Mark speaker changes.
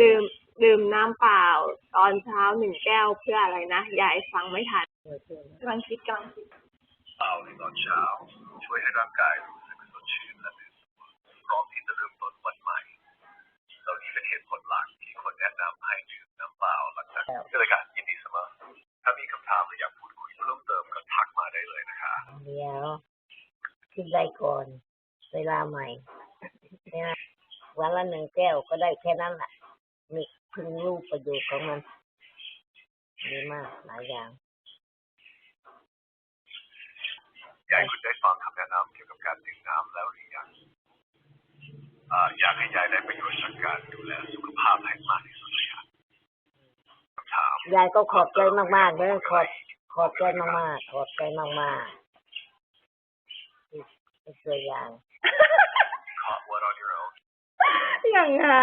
Speaker 1: ดื่มดื่มน้ำเปล่า ตอนเช้าหนึ่งแก้วเพื่ออะไรนะยายฟังไม่ทันกำลังคิดกำลังคิด
Speaker 2: เปล่าในตอนเช้า ช่วยให้ร่างกายรู้สึกสดชื่นและตื่นตัวพร้อมที่จะเริ่มต้นวันใหม่เหล่านี้เป็นเหตุผลหลักที่คนแนะนำให้ดื่มน้ำเปล่าหลังจากที่รายการยินดีเสมอถ้ามีคำถามหรืออยากพูดคุยเพิ่มเติมก็ทักมาได้เลยนะคะ
Speaker 3: เดี๋ยวคิดได้ก่อนเวลาใหม่เนี่ยวันละหนึ่งแก้วก็ได้แค่นั้นแหละ มีเพิ่งรู้ประโยชน์ของมันดีมากหลายอย่าง
Speaker 2: ยายคุณได้ฟังคำแนะนำเกี่ยวกับการดื่มน้ำแล้วหรือยังอ่าอยากให้ยายได้ประโยชน์จากการดูแลสุขภาพให้มากที่สุดเลยครับคำถาม
Speaker 3: ยายก็ขอบใจมากๆเลยขอบขอบใจมากๆขอบใจมากๆที่ที่ช่วยยาย
Speaker 2: caught what on your own
Speaker 1: อย่างอะ